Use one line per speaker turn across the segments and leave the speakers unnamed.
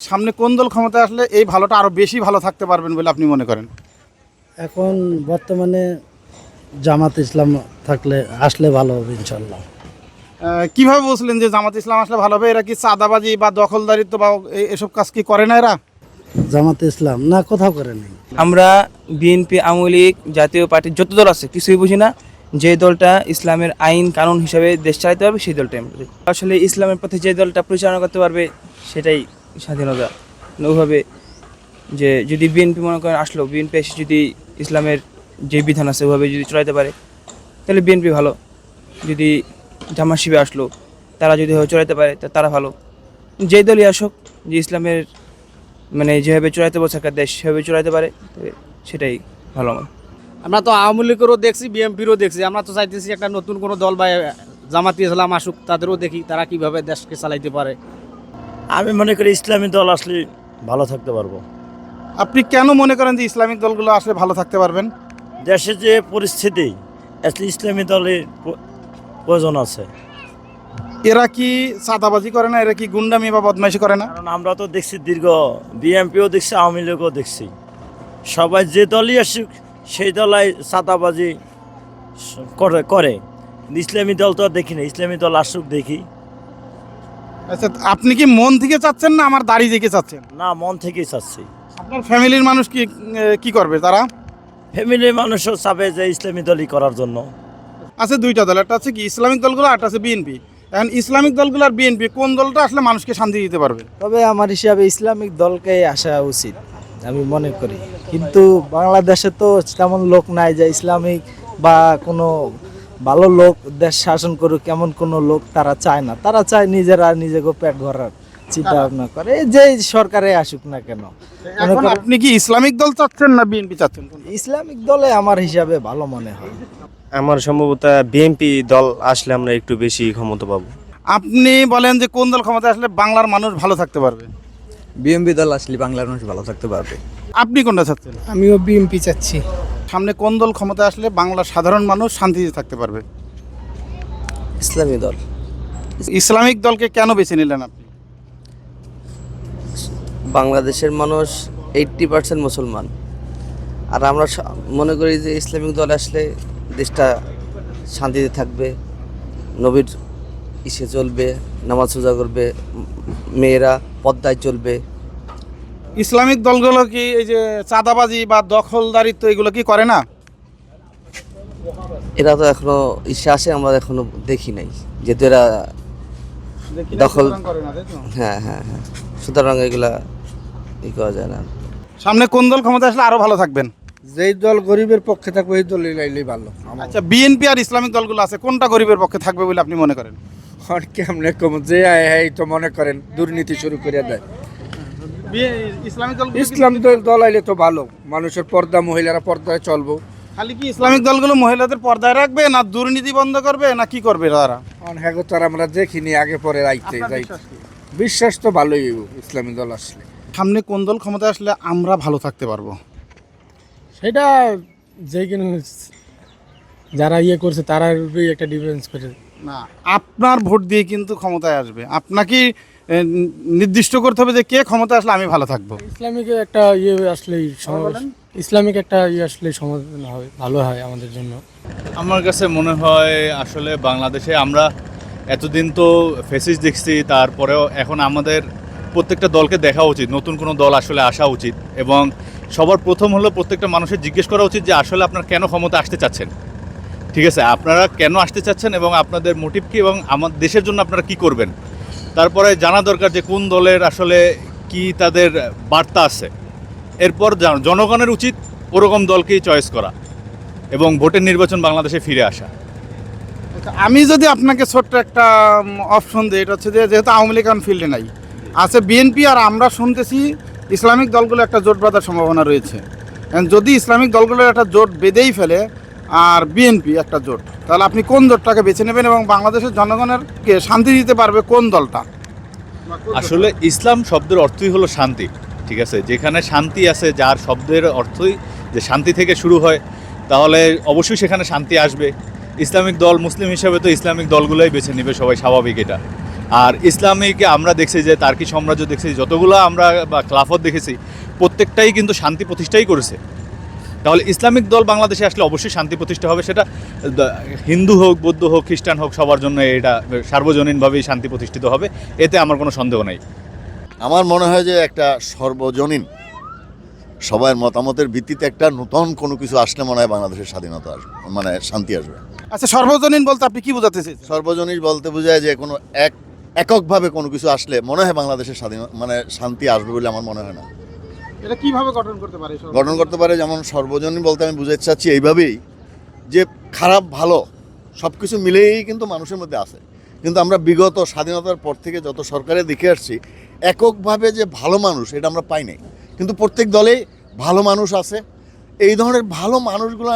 সামনে কোন দল ক্ষমতায় আসলে এই ভালোটা আরও বেশি ভালো থাকতে পারবেন বলে আপনি মনে করেন?
এখন বর্তমানে জামাত ইসলাম থাকলে আসলে ভালো হবে ইনশাল্লাহ
কীভাবে বলছিলেন যে জামাত ইসলাম আসলে ভালো হবে? এরা কি চাঁদাবাজি বা দখলদারিত্ব বা এ- এসব কাজ কি করে না এরা?
জামাত ইসলাম? না কোথাও করে নেই।
আমরা বিএনপি আওয়ামী লীগ জাতীয় পার্টি যত দল আছে কিছুই বুঝি না যে দলটা ইসলামের আইন কানুন হিসাবে দেশ চালাতে পারবে সেই দলটাই আমরা দেখি। আসলে ইসলামের পথে যে দলটা পরিচালনা করতে পারবে সেটাই স্বাধীনতা। ওইভাবে যে যদি বিএনপি মনে করেন আসলো বিএনপি এসে যদি ইসলামের যে বিধান আছে ওইভাবে যদি চলাতে পারে, তাহলে বিএনপি ভালো। যদি জামাত শিবে আসলো, তারা যদি চলাতে পারে তারা ভালো। যেই দলই আসুক, যে ইসলামের মানে যেভাবে চড়াইতে বলছে একটা দেশ, সেভাবে চড়াইতে পারে সেটাই ভালো আমার।
আমরা তো আওয়ামী লীগেরও দেখছি বিএমপিরও দেখছি। আমরা তো চাইতেছি একটা নতুন কোনো দল বা জামাতি ইসলাম আসুক, তাদেরও দেখি তারা কীভাবে দেশকে চালাইতে পারে।
আমি মনে করি ইসলামী দল আসলে ভালো থাকতে পারব।
আপনি কেন মনে করেন যে ইসলামিক দলগুলো আসলে ভালো থাকতে পারবেন?
দেশে যে পরিস্থিতি আসলে ইসলামী দলের প্রয়োজন আছে।
এরা কি চাঁদাবাজি করে না? এরা কি গুন্ডামি বা বদমাইশি করে না?
কারণ আমরা তো দেখছি দীর্ঘ বিএমপিও দেখছি আওয়ামী লীগও দেখছি। সবাই যে দলই আসুক সেই দলাই চাঁদাবাজি করে করে। ইসলামী দল তো আর দেখি না। ইসলামী দল আসুক দেখি।
আচ্ছা আপনি কি মন থেকে চাচ্ছেন না আমার দাড়ি দেখে চাচ্ছেন?
না মন থেকেই চাচ্ছি।
আপনার ফ্যামিলির মানুষ কি কি করবে তারা?
ফ্যামিলির মানুষও চাবে যে ইসলামী দলই করার জন্য।
আছে দুইটা দল একটা আছে কি ইসলামিক দলগুলো আর একটা আছে বিএনপি। এখন ইসলামিক দলগুলো আর বিএনপি কোন দলটা আসলে মানুষকে শান্তি দিতে পারবে?
তবে আমার হিসাবে ইসলামিক দলকে আসা উচিত আমি মনে করি। কিন্তু বাংলাদেশে তো তেমন লোক নাই যে ইসলামিক বা কোনো ভালো লোক দেশ শাসন করুক এমন কোনো লোক তারা চায় না। তারা চায় নিজেরা নিজেকে পেট ভরার চিন্তা ভাবনা করে যে সরকারে আসুক না কেন।
এখন আপনি কি ইসলামিক দল চাচ্ছেন না বিএনপি চাচ্ছেন?
ইসলামিক দলে আমার হিসাবে ভালো মনে হয়।
আমার সম্ভবত বিএনপি দল আসলে আমরা একটু বেশি ক্ষমতা পাবো।
আপনি বলেন যে কোন দল ক্ষমতা আসলে বাংলার মানুষ ভালো থাকতে পারবে?
বিএমপি দল আসলে বাংলার মানুষ ভালো থাকতে পারবে।
আপনি কোনটা চাচ্ছেন?
আমিও বিএমপি চাচ্ছি।
সামনে কোন দল ক্ষমতা আসলে বাংলার সাধারণ মানুষ শান্তিতে থাকতে পারবে?
ইসলামী দল।
ইসলামিক দলকে কেন বেছে নিলেন আপনি?
বাংলাদেশের মানুষ এইট্টি পার্সেন্ট মুসলমান। আর আমরা মনে করি যে ইসলামিক দল আসলে দেশটা শান্তিতে থাকবে নবীর ইসে চলবে নামাজ সোজা করবে মেয়েরা পদ্মায় চলবে।
ইসলামিক দলগুলো কি এই যে চাঁদাবাজি বা দখলদারিত্ব এগুলো কি করে না?
এরা তো এখনও ইসে আসে আমরা এখনও দেখি নাই যেহেতু এরা দখল- হ্যাঁ হ্যাঁ হ্যাঁ। সুতরাং এগুলা ই করা যায় না।
সামনে কোন দল ক্ষমতা আসলে আরও ভালো থাকবেন?
যেই দল গরিবের পক্ষে থাকবে এই দল লাইলেই ভালো।
আচ্ছা বিএনপি আর ইসলামিক দলগুলো আছে কোনটা গরিবের পক্ষে থাকবে বলে আপনি মনে করেন?
আর কেমনে কম যে আয় হ্যাঁ তো মনে করেন দুর্নীতি শুরু করে দেয়।
ইসলামিক দল
ইসলাম দল দল আইলে তো ভালো। মানুষের পর্দা মহিলারা পর্দায় চলবো।
খালি কি ইসলামিক দলগুলো মহিলাদের পর্দায় রাখবে না দুর্নীতি বন্ধ করবে না কি করবে তারা?
কারণ হ্যাঁ তো আমরা দেখিনি আগে পরে রাইতে যাই বিশ্বাস তো ভালোই ইসলামী দল আসলে।
সামনে কোন দল ক্ষমতায় আসলে আমরা ভালো থাকতে পারব?
সেটা যে কোনো যারা ইয়ে করছে তারার উপরেই একটা ডিফারেন্স করে।
না আপনার ভোট দিয়ে কিন্তু ক্ষমতায় আসবে। আপনাকে নির্দিষ্ট করতে হবে যে কে ক্ষমতা আসলে আমি ভালো থাকব।
ইসলামিক একটা ইয়ে আসলেই ইসলামিক একটা ইয়ে আসলে সমাধান হয় ভালো হয় আমাদের জন্য।
আমার কাছে মনে হয় আসলে বাংলাদেশে আমরা এতদিন তো ফেসিস দেখছি তারপরেও এখন আমাদের প্রত্যেকটা দলকে দেখা উচিত নতুন কোনো দল আসলে আসা উচিত এবং সবার প্রথম হলো প্রত্যেকটা মানুষের জিজ্ঞেস করা উচিত যে আসলে আপনারা কেন ক্ষমতা আসতে চাচ্ছেন। ঠিক আছে আপনারা কেন আসতে চাচ্ছেন এবং আপনাদের মোটিভ কি এবং আমার দেশের জন্য আপনারা কি করবেন? তারপরে জানা দরকার যে কোন দলের আসলে কি তাদের বার্তা আছে। এরপর জনগণের উচিত ওরকম দলকেই চয়েস করা এবং ভোটের নির্বাচন বাংলাদেশে ফিরে আসা।
আচ্ছা, আমি যদি আপনাকে ছোট্ট একটা অপশন দিই এটা হচ্ছে যে যেহেতু আওয়ামী লীগ এখন ফিল্ডে নাই আছে বিএনপি আর আমরা শুনতেছি ইসলামিক দলগুলো একটা জোট বাঁধার সম্ভাবনা রয়েছে। যদি ইসলামিক দলগুলো একটা জোট বেঁধেই ফেলে আর বিএনপি একটা জোট। তাহলে আপনি কোন জোটটাকে বেছে নেবেন এবং বাংলাদেশের জনগণের কে শান্তি দিতে পারবে কোন দলটা?
আসলে ইসলাম শব্দের অর্থই হলো শান্তি, ঠিক আছে? যেখানে শান্তি আছে, যার শব্দের অর্থই যে শান্তি থেকে শুরু হয়, তাহলে অবশ্যই সেখানে শান্তি আসবে। ইসলামিক দল মুসলিম হিসাবে তো ইসলামিক দলগুলোই বেছে নেবে, সবাই স্বাভাবিক এটা। আর ইসলামিকে আমরা দেখছি যে, তার্কি সাম্রাজ্য দেখছি, যতগুলো আমরা বা খেলাফত দেখেছি, প্রত্যেকটাই কিন্তু শান্তি প্রতিষ্ঠাই করেছে। তাহলে ইসলামিক দল বাংলাদেশে আসলে অবশ্যই শান্তি প্রতিষ্ঠা হবে সেটা হিন্দু হোক বৌদ্ধ হোক খ্রিস্টান হোক সবার জন্য এটা সার্বজনীনভাবেই শান্তি প্রতিষ্ঠিত হবে এতে আমার কোনো সন্দেহ নেই।
আমার মনে হয় যে একটা সর্বজনীন সবার মতামতের ভিত্তিতে একটা নতুন কোনো কিছু আসলে মনে হয় বাংলাদেশের স্বাধীনতা আসবে মানে শান্তি আসবে।
আচ্ছা সর্বজনীন বলতে আপনি কি বোঝাতে চেয়েছেন
সর্বজনীন বলতে বোঝায় যে কোনো এক এককভাবে কোনো কিছু আসলে মনে হয় বাংলাদেশের স্বাধীন মানে শান্তি আসবে বলে আমার মনে হয় না।
এটা কীভাবে গঠন করতে পারে
গঠন করতে পারে যেমন সর্বজনীন বলতে আমি বুঝাতে চাচ্ছি এইভাবেই যে খারাপ, ভালো সব কিছু মিলেই কিন্তু মানুষের মধ্যে আছে। কিন্তু আমরা বিগত স্বাধীনতার পর থেকে যত সরকারে দেখে আসছি, এককভাবে যে ভালো মানুষ এটা আমরা পাই নাই। কিন্তু প্রত্যেক দলেই ভালো মানুষ আছে। এই ধরনের ভালো মানুষগুলো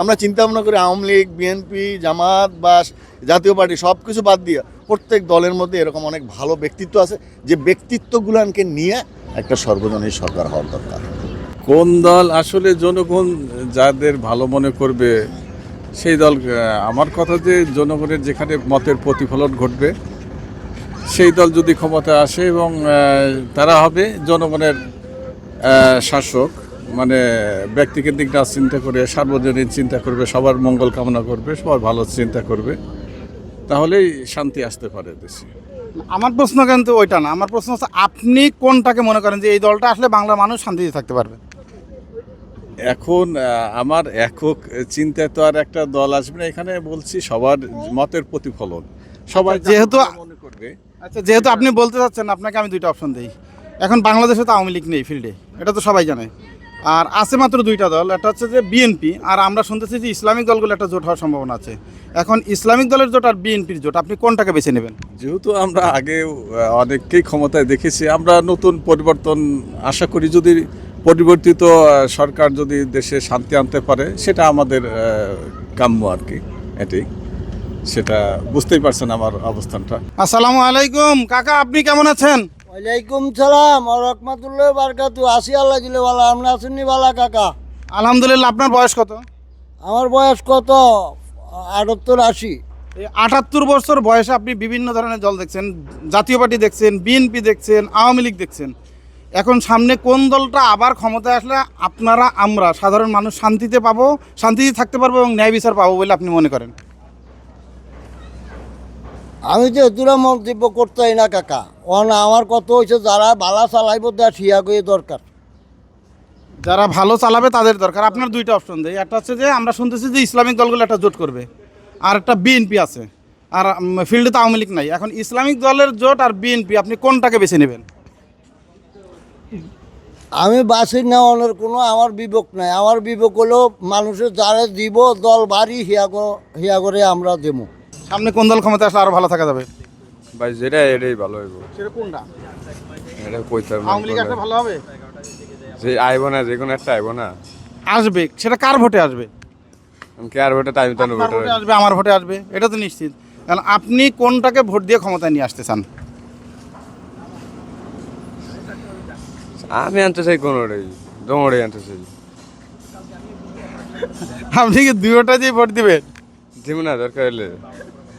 আমরা চিন্তা ভাবনা করি, আওয়ামী লীগ, বিএনপি, জামাত বা জাতীয় পার্টি সব কিছু বাদ দিয়ে প্রত্যেক দলের মধ্যে এরকম অনেক ভালো ব্যক্তিত্ব আছে, যে ব্যক্তিত্বগুলানকে নিয়ে একটা সর্বজনীন সরকার হওয়ার দরকার।
কোন দল আসলে জনগণ যাদের ভালো মনে করবে, সেই দল আমার কথা যে জনগণের যেখানে মতের প্রতিফলন ঘটবে, সেই দল যদি ক্ষমতায় আসে এবং তারা হবে জনগণের শাসক মানে ব্যক্তিকেন্দ্রিক না চিন্তা করে, সার্বজনীন চিন্তা করবে, সবার মঙ্গল কামনা করবে সবার ভালো চিন্তা করবে। তাহলেই শান্তি আসতে পারে দেশে।
আমার প্রশ্ন কিন্তু ওইটা না আমার প্রশ্ন হচ্ছে আপনি কোনটাকে মনে করেন যে এই দলটা আসলে বাংলার মানুষ শান্তিতে থাকতে পারবে?
এখন আমার একক চিন্তায় তো আর একটা দল আসবে না এখানে বলছি সবার মতের প্রতিফলন। সবাই
আচ্ছা, যেহেতু-
যেহেতু মনে করবে।
আচ্ছা যেহেতু আপনি বলতে চাচ্ছেন আপনাকে আমি দুইটা অপশন দিই। এখন বাংলাদেশে তো আওয়ামী লীগ নেই ফিল্ডে এটা তো সবাই জানে। আর আছে মাত্র দুইটা দল একটা হচ্ছে যে বিএনপি আর আমরা শুনতেছি যে ইসলামিক দলগুলো একটা জোট হওয়ার সম্ভাবনা আছে। এখন ইসলামিক দলের জোট আর বিএনপির জোট আপনি কোনটাকে বেছে নেবেন?
যেহেতু আমরা আগে অনেককেই ক্ষমতায় দেখেছি আমরা নতুন পরিবর্তন আশা করি যদি পরিবর্তিত সরকার যদি দেশে শান্তি আনতে পারে সেটা আমাদের কাম্য আর কি এটি। সেটা বুঝতেই পারছেন আমার অবস্থানটা।
আসসালামু আলাইকুম। কাকা আপনি কেমন আছেন?
ওয়ালাইকুম সালাম আর রহমাতুল্লাহ বারকাতু আসি আল্লাহ দিলে বালা আমরা আসেননি বালা কাকা।
আলহামদুলিল্লাহ আপনার বয়স কত?
আমার বয়স কত? আটাত্তর আশি।
এই আটাত্তর বছর বয়সে আপনি বিভিন্ন ধরনের দল দেখছেন জাতীয় পার্টি দেখছেন বিএনপি দেখছেন আওয়ামী লীগ দেখছেন। এখন সামনে কোন দলটা আবার ক্ষমতায় আসলে আপনারা আমরা সাধারণ মানুষ শান্তিতে পাবো শান্তিতে থাকতে পারব এবং ন্যায় বিচার পাবো বলে আপনি মনে করেন?
আমি তো এতুরা মন্তব্য করতেই না কাকা। ও না আমার কত হয়েছে যারা বালা চালাইব দেয়া ঠিয়া করে দরকার।
যারা ভালো চালাবে তাদের দরকার। আপনার দুইটা অপশন দেয় একটা হচ্ছে যে আমরা শুনতেছি যে ইসলামিক দলগুলো একটা জোট করবে। আর একটা বিএনপি আছে। আর ফিল্ডে তো আওয়ামী লীগ নাই। এখন ইসলামিক দলের জোট আর বিএনপি আপনি কোনটাকে বেছে নেবেন?
আমি বাসি নেওয়ানোর কোনো আমার বিবেক নাই। আমার বিবেক হলো মানুষের যারা দিব দল বাড়ি হিয়া হিয়া করে আমরা দেবো।
সামনে কোন দল ক্ষমতা আসলে আরও ভালো থাকা যাবে?
ভাই যেটা এটাই ভালো হইব।
সেটা কোনটা?
এটা কইতে
আওয়ামী লীগ ভালো হবে?
যে আইব না যে কোনো একটা আইব না।
আসবে। সেটা কার ভোটে আসবে?
কে আর ওটা টাইম
আপনার ভোটে আসবে? আমার ভোটে আসবে এটা তো নিশ্চিত। কারণ আপনি কোনটাকে ভোট দিয়ে ক্ষমতায় নিয়ে আসতে চান?
আমি আনতে চাই কোনোটাই দমড়ে আনতে চাই।
আপনি কি দুইটা দিয়ে ভোট দিবেন?
দিব না দরকার হলে।